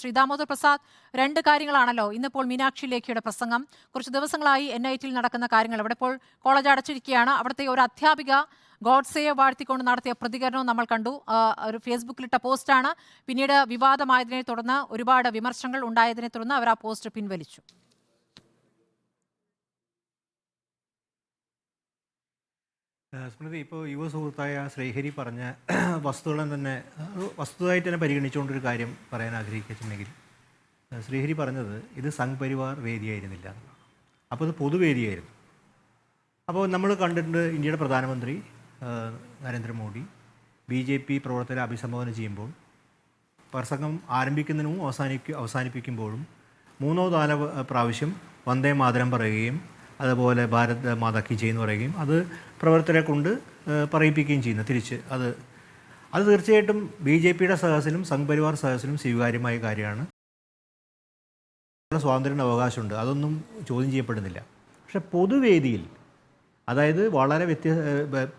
ശ്രീ ദാമോദർ പ്രസാദ് രണ്ട് കാര്യങ്ങളാണല്ലോ ഇന്നിപ്പോൾ മീനാക്ഷി ലേഖിയുടെ പ്രസംഗം. കുറച്ച് ദിവസങ്ങളായി എൻ ഐ ടിയിൽ നടക്കുന്ന കാര്യങ്ങൾ അവിടെ ഇപ്പോൾ കോളേജ് അടച്ചിരിക്കുകയാണ്. അവിടുത്തെ ഒരു അധ്യാപിക ഗോഡ്സയെ വാഴ്ത്തിക്കൊണ്ട് നടത്തിയ പ്രതികരണവും നമ്മൾ കണ്ടു. ഒരു ഫേസ്ബുക്കിലിട്ട പോസ്റ്റാണ്. പിന്നീട് വിവാദമായതിനെ തുടർന്ന് ഒരുപാട് വിമർശനങ്ങൾ ഉണ്ടായതിനെ തുടർന്ന് അവർ ആ പോസ്റ്റ് പിൻവലിച്ചു. സ്മൃതി ഇപ്പോൾ യുവ സുഹൃത്തായ ശ്രീഹരി പറഞ്ഞ വസ്തുക്കളെ തന്നെ വസ്തുതായിട്ട് തന്നെ പരിഗണിച്ചുകൊണ്ടൊരു കാര്യം പറയാൻ ആഗ്രഹിക്കുന്നുണ്ടെങ്കിൽ ശ്രീഹരി പറഞ്ഞത് ഇത് സംഘ് പരിവാർ വേദിയായിരുന്നില്ല. അപ്പോൾ ഇത് പൊതുവേദിയായിരുന്നു. അപ്പോൾ നമ്മൾ കണ്ടിട്ടുണ്ട് ഇന്ത്യയുടെ പ്രധാനമന്ത്രി നരേന്ദ്രമോദി ബി ജെ പി പ്രവർത്തകരെ അഭിസംബോധന ചെയ്യുമ്പോൾ പ്രസംഗം ആരംഭിക്കുന്നതിനും അവസാനിക്കും അവസാനിപ്പിക്കുമ്പോഴും മൂന്നോ നാലോ പ്രാവശ്യം വന്ദേ മാതരം പറയുകയും അതുപോലെ ഭാരത് മാതാ കി ജയ് എന്ന് പറയുകയും അത് പ്രവർത്തകരെ കൊണ്ട് പറയിപ്പിക്കുകയും ചെയ്യുന്നു തിരിച്ച്. അത് അത് തീർച്ചയായിട്ടും ബി ജെ പിയുടെ സഹസിലും സംഘപരിവാർ സഹസിലും സ്വീകാര്യമായ കാര്യമാണ്. സ്വാതന്ത്ര്യത്തിന് അവകാശമുണ്ട്. അതൊന്നും ചോദ്യം ചെയ്യപ്പെടുന്നില്ല. പക്ഷെ പൊതുവേദിയിൽ അതായത് വളരെ വ്യത്യസ്ത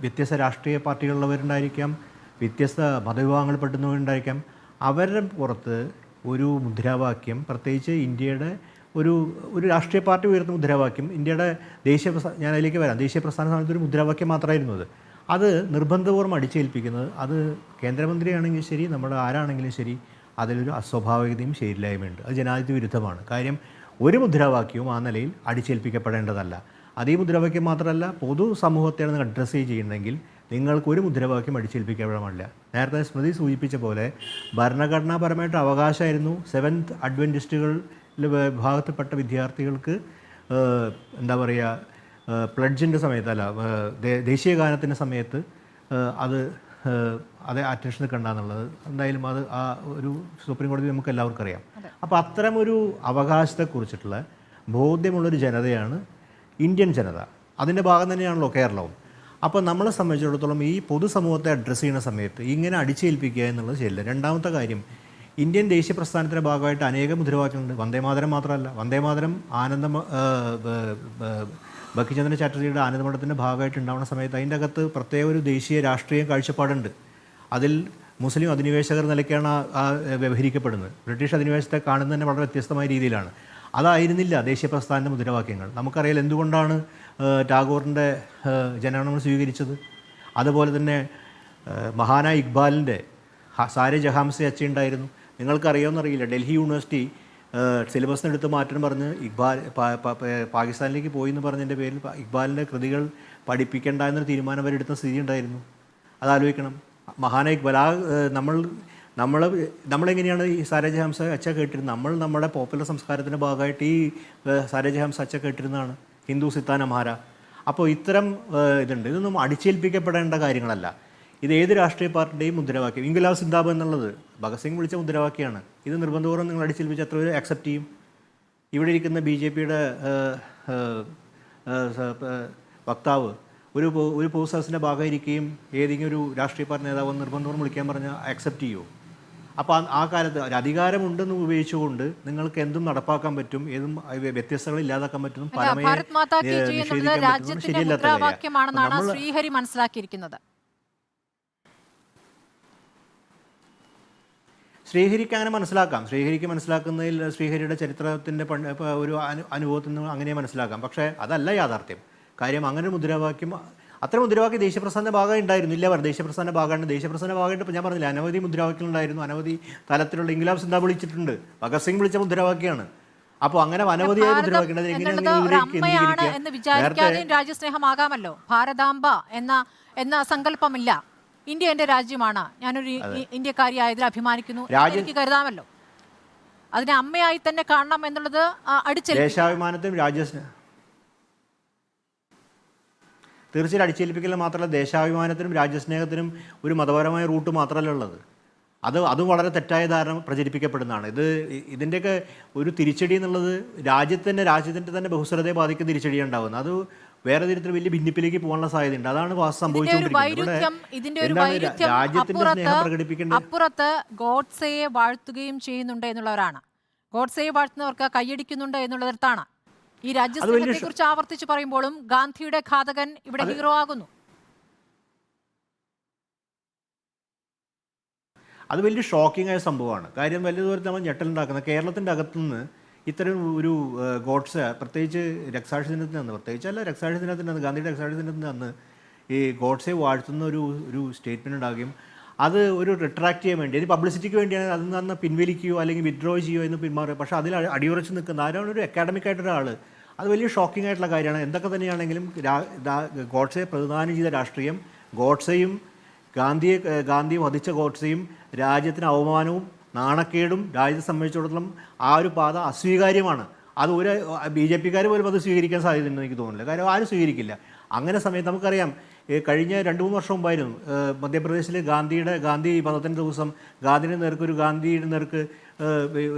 വ്യത്യസ്ത രാഷ്ട്രീയ പാർട്ടികളുള്ളവരുണ്ടായിരിക്കാം വ്യത്യസ്ത മതവിഭാഗങ്ങൾ മതവിഭാഗങ്ങളിൽപ്പെടുന്നവരുണ്ടായിരിക്കാം അവരുടെ പുറത്ത് ഒരു മുദ്രാവാക്യം പ്രത്യേകിച്ച് ഇന്ത്യയുടെ ഒരു ഒരു രാഷ്ട്രീയ പാർട്ടി ഉയർന്ന മുദ്രാവാക്യം. ഇന്ത്യയുടെ ദേശീയ പ്രസ്ഥാന ഞാൻ അതിലേക്ക് വരാം. ദേശീയ പ്രസ്ഥാന സമയത്ത് ഒരു മുദ്രാവാക്യം മാത്രമായിരുന്നു അത്. അത് നിർബന്ധപൂർവം അടിച്ചേൽപ്പിക്കുന്നത് അത് കേന്ദ്രമന്ത്രിയാണെങ്കിലും ശരി നമ്മുടെ ആരാണെങ്കിലും ശരി അതിലൊരു അസ്വാഭാവികതയും ശരിയില്ലായ്മയുണ്ട്. അത് ജനാധിപത്യ വിരുദ്ധമാണ്. കാര്യം ഒരു മുദ്രാവാക്യവും ആ നിലയിൽ അടിച്ചേൽപ്പിക്കപ്പെടേണ്ടതല്ല. അതേ മുദ്രാവാക്യം മാത്രമല്ല പൊതു സമൂഹത്തെയാണ് നിങ്ങൾ അഡ്രസ്സ് ചെയ്യണമെങ്കിൽ നിങ്ങൾക്ക് ഒരു മുദ്രാവാക്യം അടിച്ചേൽപ്പിക്കപ്പെടാൻ പാടില്ല നേരത്തെ സ്മൃതി സൂചിപ്പിച്ച പോലെ ഭരണഘടനാപരമായിട്ട് അവകാശമായിരുന്നു സെവൻത്ത് അഡ്വന്റിസ്റ്റുകളിൽ വിഭാഗത്തിൽപ്പെട്ട വിദ്യാർത്ഥികൾക്ക് എന്താ പറയുക പ്ലഡ്ജിന്റെ സമയത്ത് അല്ല ദേശീയ ഗാനത്തിന്റെ സമയത്ത് അത് അതെ അറ്റൻഷൻ കണ്ടാന്നുള്ളത് എന്തായാലും അത് ആ ഒരു സുപ്രീം കോടതി നമുക്ക് എല്ലാവർക്കും അറിയാം. അപ്പോൾ അത്തരമൊരു അവകാശത്തെക്കുറിച്ചിട്ടുള്ള ബോധ്യമുള്ളൊരു ജനതയാണ് ഇന്ത്യൻ ജനത. അതിന്റെ ഭാഗം തന്നെയാണല്ലോ കേരളവും. അപ്പോൾ നമ്മളെ സംബന്ധിച്ചിടത്തോളം ഈ പൊതുസമൂഹത്തെ അഡ്രസ്സ് ചെയ്യുന്ന സമയത്ത് ഇങ്ങനെ അടിച്ചേൽപ്പിക്കുക എന്നുള്ളത് ശരിയല്ല. രണ്ടാമത്തെ കാര്യം ഇന്ത്യൻ ദേശീയ പ്രസ്ഥാനത്തിന്റെ ഭാഗമായിട്ട് അനേകം മുദ്രാവാക്യങ്ങളുണ്ട് വന്ദേമാതരം മാത്രമല്ല. വന്ദേമാതരം ആനന്ദ ബക്കിചന്ദ്രൻ ചാറ്റർജിയുടെ ആനന്ദമഠത്തിന്റെ ഭാഗമായിട്ട് ഉണ്ടാവുന്ന സമയത്ത് അതിന്റെ അകത്ത് പ്രത്യേക ഒരു ദേശീയ രാഷ്ട്രീയ കാഴ്ചപ്പാടുണ്ട്. അതിൽ മുസ്ലിം അധിനിവേശകർ നിലയ്ക്കാണ് ആ- വ്യവഹരിക്കപ്പെടുന്നത്. ബ്രിട്ടീഷ് അധിനിവേശത്തെ കാണുന്നത് തന്നെ വളരെ വ്യത്യസ്തമായ രീതിയിലാണ്. അതായിരുന്നില്ല ദേശീയ പ്രസ്ഥാനത്തിന്റെ മുദ്രാവാക്യങ്ങൾ. നമുക്കറിയാം എന്തുകൊണ്ടാണ് ടാഗോറിന്റെ ഏഹ്, സ്വീകരിച്ചത്? അതുപോലെ തന്നെ മഹാനായ ഇക്ബാലിന്റെ സാരെ ജഹാംസെ അച്ഛയുണ്ടായിരുന്നു നിങ്ങൾക്കറിയാമെന്നറിയില്ല ഡൽഹി യൂണിവേഴ്സിറ്റി സിലബസിന് എടുത്ത് മാറ്റം പറഞ്ഞ് ഇക്ബാൽ പാകിസ്ഥാനിലേക്ക് പോയി എന്ന് പറഞ്ഞതിന്റെ പേരിൽ ഇക്ബാലിന്റെ കൃതികൾ പഠിപ്പിക്കേണ്ട എന്നൊരു തീരുമാനം വരെ എടുത്ത സ്ഥിതി ഉണ്ടായിരുന്നു. അതാലോചിക്കണം. മഹാന ഇക്ബാൽ ആ നമ്മൾ നമ്മൾ നമ്മളെങ്ങനെയാണ് ഈ സാരജ ഹംസ അച്ച കേട്ടിരുന്നത്? നമ്മൾ നമ്മുടെ പോപ്പുലർ സംസ്കാരത്തിന്റെ ഭാഗമായിട്ട് ഈ സാരജ ഹംസ അച്ച കേട്ടിരുന്നതാണ്. ഹിന്ദു സിത്താന മഹാര അപ്പോൾ ഇത്തരം ഇതുണ്ട്. ഇതൊന്നും അടിച്ചേൽപ്പിക്കപ്പെടേണ്ട കാര്യങ്ങളല്ല. ഇത് ഏത് രാഷ്ട്രീയ പാർട്ടിയുടെയും മുദ്രാവാക്യം. ഇൻഗുലാബ് സിന്ദാബ് എന്നുള്ളത് ഭഗത് സിംഗ് വിളിച്ച മുദ്രാവാക്യമാണ്. ഇത് നിർബന്ധപൂർവം നിങ്ങൾ അടിച്ചേൽപ്പിച്ച് എത്ര പേര് അക്സെപ്റ്റ് ചെയ്യും. ഇവിടെ ഇരിക്കുന്ന ബി ജെ പിയുടെ വക്താവ് ഒരു ഒരു പൊതുസദസ്സിന്റെ ഭാഗമായിരിക്കുകയും ഏതെങ്കിലും ഒരു രാഷ്ട്രീയ പാർട്ടി നേതാവ് നിർബന്ധപൂർവം വിളിക്കാൻ പറഞ്ഞാൽ അക്സെപ്റ്റ് ചെയ്യുമോ അപ്പോൾ ആ- കാലത്ത് അധികാരമുണ്ടെന്ന് ഉപയോഗിച്ചുകൊണ്ട് നിങ്ങൾക്ക് എന്തും നടപ്പാക്കാൻ പറ്റും ഏതും വ്യ- വ്യത്യസ്തകൾ ഇല്ലാതാക്കാൻ പറ്റും പരമയെ നിഷേധിക്കാൻ പറ്റും ശരിയല്ലാത്ത കാര്യമാണ്. ശ്രീഹരി മനസ്സിലാക്കിയിരിക്കുന്നത്. ശ്രീഹരിക്ക് അങ്ങനെ മനസ്സിലാക്കാം. ശ്രീഹരിക്ക് മനസ്സിലാക്കുന്നതിൽ ശ്രീഹരിയുടെ ചരിത്രത്തിന്റെ പണ്ട് ഒരു അനു അനുഭവത്തിൽ നിന്ന് അങ്ങനെ മനസ്സിലാക്കാം. പക്ഷേ അതല്ല യാഥാർത്ഥ്യം. കാര്യം അങ്ങനെ മുദ്രാവാക്യം അത്ര മുദ്രാവാക്യം ദേശീയപ്രസ്ഥാന ഭാഗം ഉണ്ടായിരുന്നു ഇല്ല പറഞ്ഞു ദേശീയപ്രസ്ഥാന ഭാഗമാണ് ദേശീയപ്രസ്ഥാന ഭാഗമായിട്ട് ഞാൻ പറഞ്ഞില്ല അനവധി മുദ്രാവാക്യങ്ങൾ ഉണ്ടായിരുന്നു. അനവധി തലത്തിലുള്ള ഇംഗ്ലാബ് സിന്ധാ വിളിച്ചിട്ടുണ്ട്. ഭഗത് സിംഗ് വിളിച്ച മുദ്രാവാക്യമാണ്. അപ്പോൾ അങ്ങനെ അനവധിയായ മുദ്രാവാക്യം രാജ്യസ്നേഹമാകാമല്ലോ. ഭാരതാംബ എന്ന എന്ന സങ്കല്പമില്ല. ഇന്ത്യ എന്റെ രാജ്യമാണ്. ഞാനൊരു ഇന്ത്യക്കാരി ഇന്ത്യക്കാരിയായതിൽ അഭിമാനിക്കുന്നു. രാജ്യം- എനിക്ക് കരുതാമല്ലോ. അതിനെ അമ്മയായി തന്നെ കാണണം എന്നുള്ളത് അടിച്ചേൽപ്പിക്കും. ദേശാഭിമാനത്തിനും രാജ്യസ്നേ തീർച്ചയായും അടിച്ചേൽപ്പിക്കൽ മാത്രമല്ല ദേശാഭിമാനത്തിനും രാജ്യസ്നേഹത്തിനും ഒരു മതപരമായ റൂട്ട് മാത്രമല്ല ഉള്ളത്. അത് അതും വളരെ തെറ്റായ ധാരണ പ്രചരിപ്പിക്കപ്പെടുന്നതാണ്. ഇത് ഇ- ഇതിന്റെയൊക്കെ ഒരു തിരിച്ചടി എന്നുള്ളത് രാജ്യത്തിന്റെ രാജ്യത്തിന്റെ തന്നെ ബഹുസ്വരതയെ ബാധിക്കുന്ന തിരിച്ചടിയാണ് ഉണ്ടാകുന്നത് അത് വേറെ തരത്തിൽ വലിയ ഭിന്നിപ്പിലേക്ക് പോകാനുള്ള സാധ്യതയുണ്ട്. അതാണ് സംഭവിച്ചുകൊണ്ടിരിക്കുന്നത്. രാജ്യത്തിന്റെ സ്നേഹം അപ്പുറത്ത് ഗോഡ്സയെ വാഴ്ത്തുകയും ചെയ്യുന്നുണ്ട് എന്നുള്ളവരാണ്. ഗോഡ്സയെ വാഴ്ത്തുന്നവർക്ക് കൈയടിക്കുന്നുണ്ട് എന്നുള്ളിടത്താണ് ഈ രാജ്യസ്നേഹത്തെ കുറിച്ച് ആവർത്തിച്ച് പറയുമ്പോഴും ഗാന്ധിയുടെ ഘാതകൻ ഇവിടെ ഹീറോ ആകുന്നു അത് വലിയ ഷോക്കിംഗ് ആയ സംഭവമാണ്. കാര്യം വലിയ ദൂരത്ത് നമ്മൾ ഞെട്ടലുണ്ടാക്കുന്നത്. കേരളത്തിന്റെ അകത്തുനിന്ന് ഇത്തരം ഒരു ഗോഡ്സ് പ്രത്യേകിച്ച് രക്സാക്ഷി ദിനത്തിന് അന്ന് പ്രത്യേകിച്ച് അല്ല രക്സാക്ഷി ദിനത്തിന് അന്ന് ഗാന്ധിയുടെ രക്സാക്ഷി ദിനത്തിന് അന്ന് ഈ ഗോഡ്സെ വാഴ്ത്തുന്ന ഒരു ഒരു സ്റ്റേറ്റ്മെന്റ് ഉണ്ടാകുകയും അത് ഒരു റിട്രാക്ട് ചെയ്യാൻ വേണ്ടി അത് പബ്ലിസിറ്റിക്ക് വേണ്ടിയാണ് അതിൽ നിന്ന് പിൻവലിക്കുകയോ അല്ലെങ്കിൽ വിഡ്രോ ചെയ്യുകയോ എന്ന് പിന്മാറുക പക്ഷേ അതിൽ അടി- അടിയുറച്ച് നിൽക്കുന്ന ആരാണ്? ഒരു അക്കാഡമിക് ആയിട്ടൊരാൾ അത് വലിയ ഷോക്കിംഗ് ആയിട്ടുള്ള കാര്യമാണ്. എന്തൊക്കെ തന്നെയാണെങ്കിലും ഗോഡ്സെ പ്രതിദാനം ചെയ്ത രാഷ്ട്രീയം ഗോഡ്സെയും ഗാന്ധിയെ ഗാന്ധി വധിച്ച ഗോഡ്സെയും രാജ്യത്തിന് അവമാനവും നാണക്കേടും രാജ്യത്തെ സംബന്ധിച്ചിടത്തോളം ആ ഒരു പാത അസ്വീകാര്യമാണ്. അത് ഒരു ബി ജെ പിക്കാർ പോലും അത് സ്വീകരിക്കാൻ സാധ്യതയുണ്ടെന്ന് എനിക്ക് തോന്നുന്നില്ല. കാര്യം ആരും സ്വീകരിക്കില്ല. അങ്ങനെ സമയത്ത് നമുക്കറിയാം കഴിഞ്ഞ രണ്ട് മൂന്ന് വർഷം മുമ്പായിരുന്നു മധ്യപ്രദേശിൽ ഗാന്ധിയുടെ ഗാന്ധി പദത്തിന്റെ ദിവസം ഗാന്ധിയുടെ നേർക്ക് ഒരു ഗാന്ധിയുടെ നേർക്ക്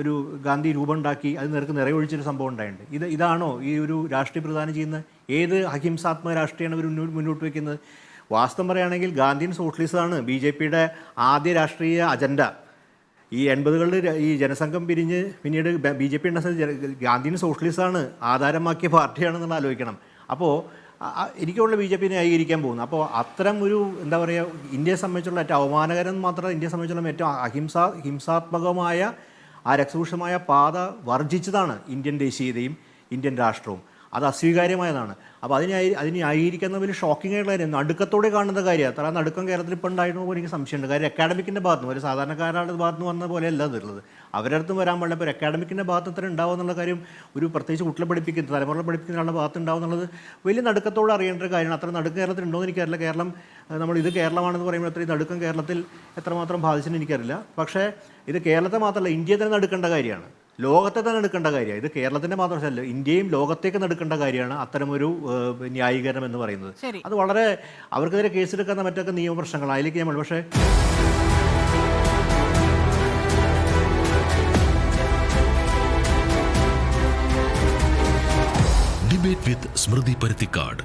ഒരു ഗാന്ധി രൂപം ഉണ്ടാക്കി അത് നേർക്ക് നിറയൊഴിച്ചൊരു സംഭവം ഉണ്ടായിട്ടുണ്ട്. ഇത് ഇതാണോ ഈ ഒരു രാഷ്ട്രീയ പ്രധാനം ചെയ്യുന്ന ഏത് അഹിംസാത്മക രാഷ്ട്രീയമാണ് ഇവർ മുന്നോട്ട് വയ്ക്കുന്നത് വാസ്തവം പറയുകയാണെങ്കിൽ ഗാന്ധിയൻ സോഷ്യലിസമാണ് ബി ജെ പിയുടെ ആദ്യ രാഷ്ട്രീയ അജണ്ട. ഈ എൺപതുകളിൽ ഈ ജനസംഘം പിരിഞ്ഞ് പിന്നീട് ബി ജെ പി ഗാന്ധിയൻ സോഷ്യലിസ്റ്റാണ് ആധാരമാക്കിയ പാർട്ടിയാണെന്നുള്ള ആലോചിക്കണം. അപ്പോൾ എനിക്കുള്ള ബി ജെ പി ന്യായീകരിക്കാൻ പോകുന്നു. അപ്പോൾ അത്തരം ഒരു എന്താ പറയുക ഇന്ത്യയെ സംബന്ധിച്ചുള്ള ഏറ്റവും അവമാനകരം മാത്രമല്ല ഇന്ത്യയെ സംബന്ധിച്ചുള്ള ഏറ്റവും അഹിംസ ഹിംസാത്മകമായ ആ രക്ഷൂഷമായ പാത വർജിച്ചതാണ് ഇന്ത്യൻ ദേശീയതയും ഇന്ത്യൻ രാഷ്ട്രവും. അത് അസ്വീകാര്യമായതാണ്. അപ്പോൾ അതിനെ അതിന് ന്യായീകരിക്കുന്ന വലിയ ഷോക്കിംഗ് ആയിട്ടുള്ള കാര്യം നടുക്കത്തോടെ കാണുന്ന കാര്യമാണ്. അത്ര നടുക്കം കേരളത്തിൽ ഇപ്പോൾ ഉണ്ടായിരുന്നു പോലെ എനിക്ക് സംശയമുണ്ട്. കാര്യം അക്കാഡമിക്കിന്റെ ഭാഗത്ത് നിന്ന് ഒരു സാധാരണക്കാരുടെ ഭാഗത്ത് നിന്ന് വന്ന പോലെയല്ല അതുള്ളത് അവരടുത്ത് വരാൻ പാടില്ല. ഇപ്പോൾ അക്കാഡമിക്കിന്റെ ഭാഗത്ത് ഇത്ര ഉണ്ടാവും എന്നുള്ള കാര്യം ഒരു പ്രത്യേകിച്ച് കുട്ടികളെ പഠിപ്പിക്കുന്ന തലമുറ പഠിപ്പിക്കുന്ന ആളുടെ ഭാഗത്ത് ഉണ്ടാവും എന്നുള്ളത് വലിയ നടുക്കത്തോടെ അറിയേണ്ട ഒരു കാര്യമാണ്. അത്ര നടുക്കം കേരളത്തിൽ ഉണ്ടോ എന്ന് എനിക്കറിയില്ല. കേരളം നമ്മൾ ഇത് കേരളമാണെന്ന് പറയുമ്പോൾ അത്രയും നടുക്കം കേരളത്തിൽ എത്രമാത്രം ബാധിച്ചെന്ന് എനിക്കറിയില്ല. പക്ഷേ ഇത് കേരളത്തെ മാത്രമല്ല ഇന്ത്യയെ തന്നെ നടുക്കേണ്ട കാര്യമാണ്. ലോകത്തെ തന്നെ എടുക്കേണ്ട കാര്യമാണ്. ഇത് കേരളത്തിന്റെ മാത്രമല്ല ഇന്ത്യയും ലോകത്തേക്ക് എടുക്കേണ്ട കാര്യമാണ് അത്തരമൊരു ന്യായീകരണം എന്ന് പറയുന്നത്. അത് വളരെ അവർക്കെതിരെ കേസെടുക്കുന്ന മറ്റൊക്കെ നിയമപ്രശ്നങ്ങൾ അതിലേക്ക് നമ്മൾ പക്ഷേ ഡിബേറ്റ് വിത്ത് സ്മൃതി പരുത്തിക്കാട്